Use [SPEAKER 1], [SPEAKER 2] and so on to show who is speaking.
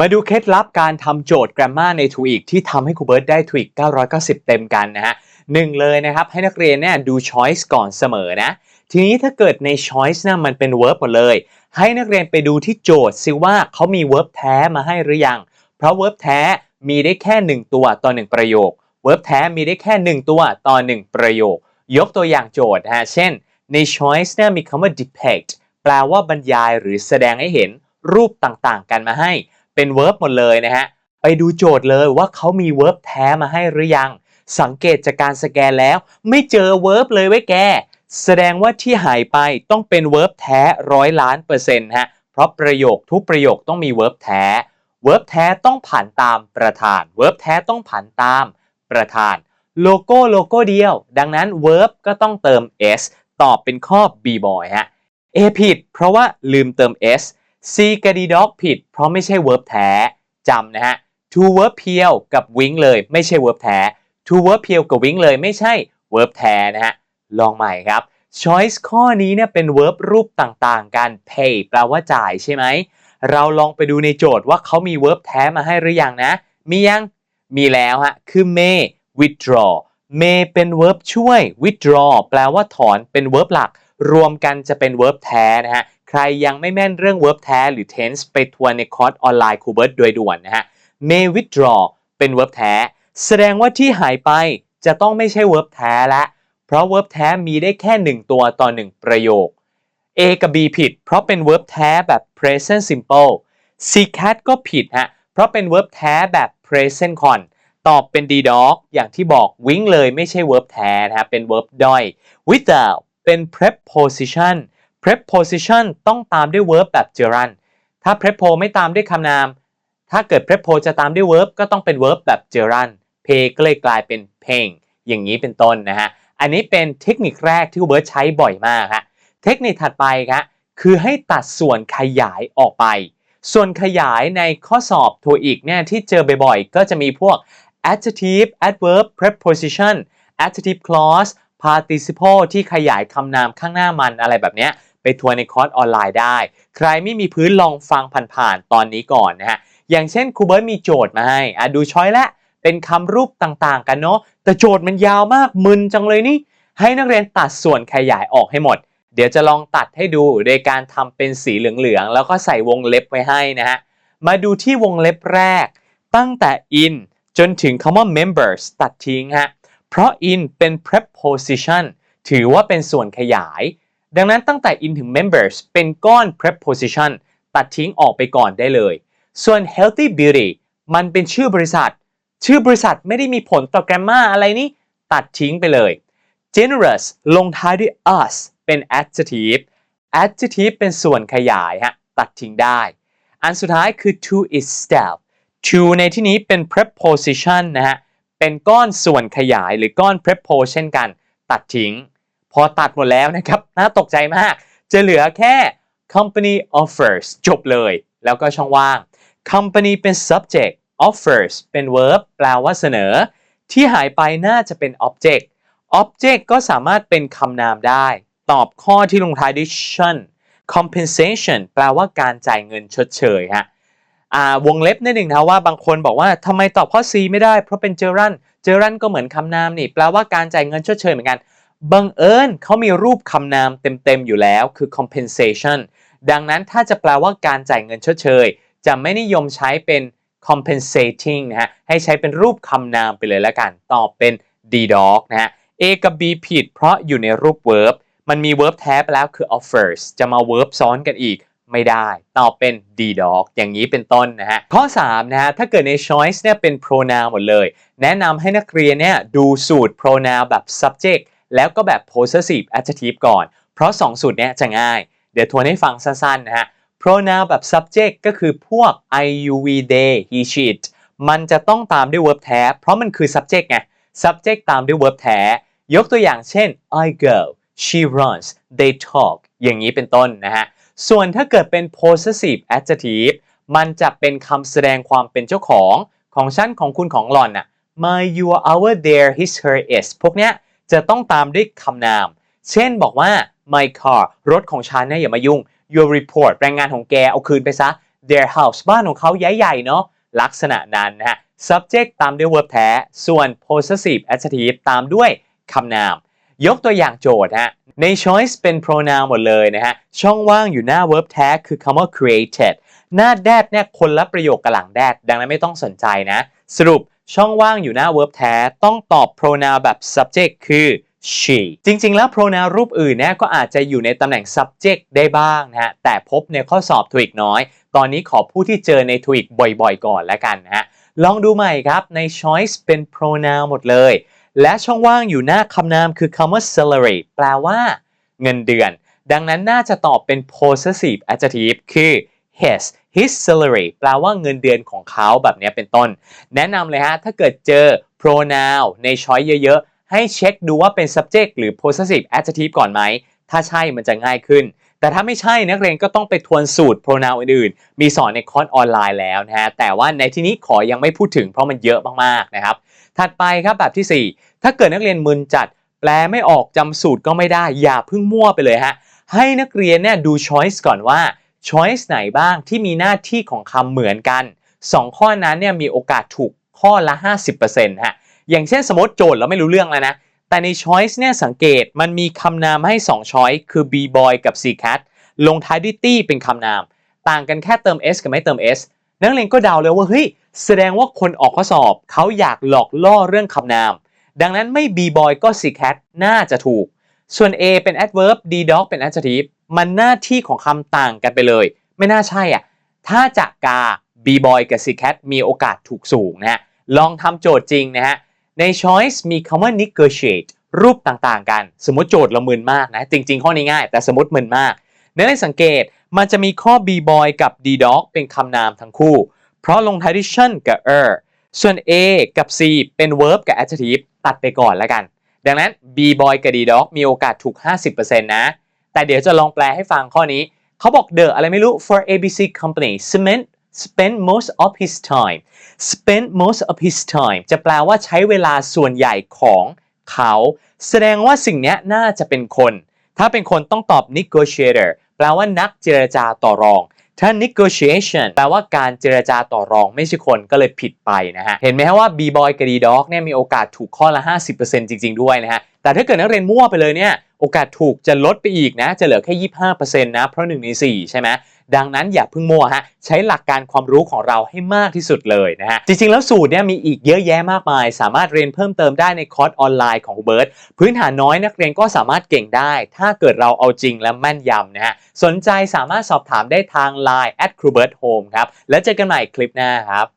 [SPEAKER 1] มาดูเคล็ดลับการทำโจทย์ grammar ใน TOEIC ที่ทำให้ครูเบิร์ตได้ TOEIC 990 เต็มกันนะฮะหนึ่งเลยนะครับให้นักเรียนเนี่ยดู choice ก่อนเสมอนะ ทีนี้ถ้าเกิดใน choice นะมันเป็น verb หมดเลย ให้นักเรียนไปดูที่โจทย์ซิว่าเขามี verb แท้มาให้หรือยัง เพราะ verb แท้มีได้แค่ 1 ตัวต่อ 1 ประโยค verb แท้มีได้แค่ 1 ตัวต่อ 1 ประโยค ยกตัวอย่างโจทย์ฮะเช่น ใน choice เนี่ยมีคำว่า depict แปลว่าบรรยายหรือแสดงให้เห็นรูปต่างๆ กันมาให้ เป็น verb หมดเลยนะฮะ ไปดูโจทย์เลยว่าเขามี verb แท้มาให้หรือยัง สังเกตจากการสแกนแล้ว ไม่เจอ verb เลยไว้แก แสดงว่าที่หายไปต้องเป็น verb แท้ร้อยล้านเปอร์เซ็นต์ฮะ เพราะประโยคทุกประโยคต้องมี verb แท้ verb แท้ต้องผ่านตามประธาน verb แท้ต้องผ่านตามประธาน โลโก้โลโก้เดียว ดังนั้น verb ก็ต้องเติม s ตอบเป็นข้อ b boy ฮะ A ผิด เพราะว่าลืมเติม s C กับ D dog ผิด เพราะไม่ใช่ verb แท้จำนะฮะ to verb เพียวกับ wing เลยไม่ใช่ verb แท้ to verb เพียวกับ wing เลยไม่ใช่ verb แท้นะฮะ ลองใหม่ครับ choice ข้อนี้เนี่ยเป็น verb รูปต่างๆ กัน pay แปลว่าจ่ายใช่ไหม เราลองไปดูในโจทย์ว่าเขามี verb แท้มาให้หรือยังนะ มียัง มีแล้วฮะ คือ may withdraw may เป็น verb ช่วย withdraw แปลว่าถอนเป็น verb หลัก รวมกันจะเป็น verb แท้นะฮะ ใครยังไม่แม่นเรื่อง verb แท้หรือ tense ไปทวนในคอร์สออนไลน์ครูเบิร์ตโดยด่วนนะฮะ may withdraw เป็น verb แท้ แสดงว่าที่หายไปจะต้องไม่ใช่ verb แท้ละ เพราะ verb แท้มีได้แค่ 1 ตัวต่อ 1 ประโยค A กับ B ผิด เพราะเป็น verb แท้แบบ present simple C cat ก็ผิดฮะ เพราะเป็น verb แท้แบบ present con ตอบเป็น D dog อย่างที่บอก wing เลยไม่ใช่ verb แท้นะฮะเป็น verb ด้อย without เป็น preposition preposition ต้องตามด้วย verb แบบ gerund ถ้า prepo ไม่ตามด้วยคำนาม ถ้าเกิด prepo จะตามด้วย verb ก็ต้องเป็น verb แบบ gerund pay ก็เลยกลายเป็น paying อย่างนี้เป็นต้นนะฮะ อันนี้เป็นเทคนิคแรกที่ครูเบิร์ตใช้บ่อยมากฮะ เทคนิคถัดไปครับคือให้ตัดส่วนขยายออกไป ส่วนขยายในข้อสอบทัวอีกเนี่ยที่เจอบ่อยๆ ก็จะมีพวก adjective adverb preposition adjective clause participle ที่ขยายคำนามข้างหน้ามันอะไรแบบเนี้ย ไปทัวร์ในคอร์สออนไลน์ได้ ใครไม่มีพื้นลองฟังผ่านๆตอนนี้ก่อนนะฮะอย่างเช่นครูเบิร์ตมีโจทย์มาให้อะดูช้อยและเป็นคำรูปต่างๆ กันเนาะแต่โจทย์มันยาวมากมึนจังเลยนี่ ให้นักเรียนตัดส่วนขยายออกให้หมด เดี๋ยวจะลองตัดให้ดูโดยการทำเป็นสีเหลืองๆ แล้วก็ใส่วงเล็บไว้ให้นะฮะ มาดูที่วงเล็บแรก ตั้งแต่ in จนถึงคำว่า members ตัดทิ้งฮะ เพราะ in เป็น preposition ถือว่าเป็นส่วนขยาย ดังนั้นตั้งแต่ in ถึง members เป็นก้อน preposition ตัดทิ้งออกไปก่อนได้เลย ส่วน healthy beauty มันเป็นชื่อบริษัท ชื่อบริษัทไม่ได้มีผลต่อ grammar อะไรนี่ตัดทิ้งไปเลย generous ลงท้ายด้วย us เป็น adjective adjective เป็นส่วนขยายฮะตัดทิ้งได้ อันสุดท้ายคือ to itself to ในที่นี้เป็น preposition นะฮะ เป็นก้อนส่วนขยายหรือก้อน prepo เช่นกัน ตัดทิ้ง อตัดหมดแล้วนะครับ น่าตกใจมาก จะเหลือแค่ company offers จบเลย แล้วก็ช่องว่าง company เป็น subject offers เป็น verb แปลว่าเสนอ ที่หายไปน่าจะเป็น object object ก็สามารถเป็นคำนามได้ ตอบข้อที่ลงท้ายด้วย shun compensation แปลว่าการจ่ายเงินชดเชยฮะวงเล็บนิดหนึ่งนะว่าบางคนบอกว่าทำไมตอบข้อ C ไม่ได้เพราะเป็น gerund gerund ก็เหมือนคำนามนี่ แปลว่าการจ่ายเงินชดเชยเหมือนกัน บังเอิญเขามีรูปคำนามเต็มๆอยู่แล้วคือ compensation ดังนั้นถ้าจะแปลว่าการจ่ายเงินชดเชย จะไม่นิยมใช้เป็น compensating นะฮะ ให้ใช้เป็นรูปคำนามไปเลยละกัน ตอบเป็น d dog นะฮะ A กับ B ผิดเพราะอยู่ในรูป verb มันมี verb แท้ไปแล้วคือ offers จะมา verb ซ้อนกันอีกไม่ได้ ตอบเป็น d dog อย่างนี้เป็นต้นนะฮะ ข้อ 3 นะฮะ ถ้าเกิดใน choice เนี่ยเป็น pronoun หมดเลย แนะนำให้นักเรียนเนี่ยดูสูตร pronoun แบบ subject แล้วก็แบบ possessive adjective ก่อน เพราะ 2 สูตรเนี้ยจะง่าย เดี๋ยวทวนให้ฟังสั้นๆนะฮะ pronoun แบบ subject ก็คือพวก I you we they he she it มันจะต้องตามด้วย verb แท้ เพราะมันคือ subject ไง subject ตามด้วย verb แท้ ยกตัวอย่างเช่น I go she runs they talk อย่างนี้เป็นต้นนะฮะ ส่วนถ้าเกิดเป็น possessive adjective มันจะเป็นคำแสดงความเป็นเจ้าของของฉันของคุณของหล่อนน่ะ my your our their his her is พวกเนี้ย จะต้องตามด้วยคำนาม เช่นบอกว่า my car รถของฉันเนี่ยอย่ามายุ่ง your report รายงานของแกเอาคืนไปซะ their house บ้านของเขาใหญ่ๆเนาะลักษณะนั้นนะฮะ subject ตามด้วย verb แท้ ส่วน possessive adjective ตามด้วยคำนาม ยกตัวอย่างโจทย์ฮะ ใน choice เป็น pronoun หมดเลยนะฮะ ช่องว่างอยู่หน้า verb แท้คือคำว่า created หน้า that เนี่ยคนละประโยคกับหลัง that ดังนั้นไม่ต้องสนใจนะ สรุป ช่องว่างอยู่หน้า verb แท้ต้องตอบ pronoun แบบ subject คือ she จริง ๆ แล้ว pronoun รูปอื่นนี่ยก็อาจจะอยู่ในตำแหน่ง subject ได้บ้างนะฮะ แต่พบในข้อสอบทวิกน้อย ตอนนี้ขอผู้ที่เจอในทวิกบ่อยๆ ก่อนแล้วกันนะฮะ ลองดูใหม่ครับ ใน choice เป็น pronoun หมดเลย และช่องว่างอยู่หน้าคำนามคือคำว่า salary แปลว่า เงินเดือน ดังนั้นน่าจะตอบเป็น possessive adjective คือ his his salary แปลว่าเงินเดือนของเขาแบบนี้เป็นต้น แนะนำเลยฮะ ถ้าเกิดเจอ pronoun ใน choice เยอะๆ ให้เช็คดูว่าเป็น subject หรือ possessive adjective ก่อนไหม ถ้าใช่มันจะง่ายขึ้น แต่ถ้าไม่ใช่นักเรียนก็ต้องไปทวนสูตร pronoun อื่นๆ มีสอนในคอร์สออนไลน์แล้วนะฮะ แต่ว่าในที่นี้ขอยังไม่พูดถึงเพราะมันเยอะมากๆ นะครับ ถัดไปครับแบบที่ 4 ถ้าเกิดนักเรียนมึนจัด แปลไม่ออกจำสูตรก็ไม่ได้อย่าเพิ่งมั่วไปเลยฮะ ให้นักเรียนเนี่ยดู choice ก่อนว่า choice ไหนบ้างที่มีหน้าที่ของคำเหมือนกัน 2 ข้อนั้นเนี่ยมีโอกาสถูกข้อละ 50%ฮะอย่างเช่นสมมติโจทย์เราไม่รู้เรื่องแล้วนะ แต่ใน choice เนี่ยสังเกตมันมีคำนามให้ 2 choice คือ b boy กับ c cat ลงท้ายด้วยตี้เป็นคำนาม ต่างกันแค่เติม s กับไม่เติม s นักเรียนก็เดาเลยว่าเฮ้ยแสดงว่าคนออกข้อสอบ เขาอยากหลอกล่อเรื่องคำนาม ดังนั้นไม่ b boy ก็ c cat น่าจะถูก ส่วน a เป็น adverb d dog เป็น adjective มันหน้าที่ของคำต่างกันไปเลย ไม่น่าใช่อะ ถ้าจากกา b boy กับ c cat มีโอกาสถูกสูงนะฮะ ลองทำโจทย์จริงนะฮะ ใน choice มีคำว่า negotiate รูปต่างๆ กัน สมมติโจทย์เรามึนมากนะ จริง ๆ ข้อนี้ง่าย แต่สมมติมึนมากนักเรียนสังเกตมันจะมีข้อ b boy กับ d dog เป็นคำนามทั้งคู่ เพราะลงท้ายด้วย tion กับ er ส่วน a กับ c เป็น verb กับ adjective ตัดไปก่อนแล้วกัน ดังนั้น b boy กับ d dog มีโอกาสถูก 50%นะ แต่เดี๋ยวจะลองแปลให้ฟังข้อนี้ เขาบอก the อะไรไม่รู้ for ABC company cement spend most of his time spend most of his time จะแปลว่าใช้เวลาส่วนใหญ่ของเขา แสดงว่าสิ่งนี้น่าจะเป็นคน ถ้าเป็นคนต้องตอบ negotiator แปลว่านักเจรจาต่อรอง ถ้า negotiation แปลว่าการเจรจาต่อรองไม่ใช่คนก็เลยผิดไปนะฮะ เห็นไหมฮะว่า b boy กับ d dog เนี่ยมีโอกาสถูกข้อละ 50%จริง ๆ ด้วยนะฮะ แต่ถ้าเกิดนักเรียนมั่วไปเลยเนี่ย โอกาสถูกจะลดไปอีกนะ จะเหลือแค่ 25%นะ เพราะ 1 ใน 4 ใช่ไหมดังนั้นอย่าเพิ่งมั่วฮะใช้หลักการความรู้ของเราให้มากที่สุดเลยนะฮะจริงๆ แล้วสูตรเนี่ยมีอีกเยอะแยะมากมาย สามารถเรียนเพิ่มเติมได้ในคอร์สออนไลน์ของครูเบิร์ตพื้นฐานน้อยนักเรียนก็สามารถเก่งได้ ถ้าเกิดเราเอาจริงและแม่นยำนะฮะสนใจสามารถสอบถามได้ทาง Line ครูเบิร์ตโฮมครับแล้วเจอกันใหม่คลิปหน้าครับ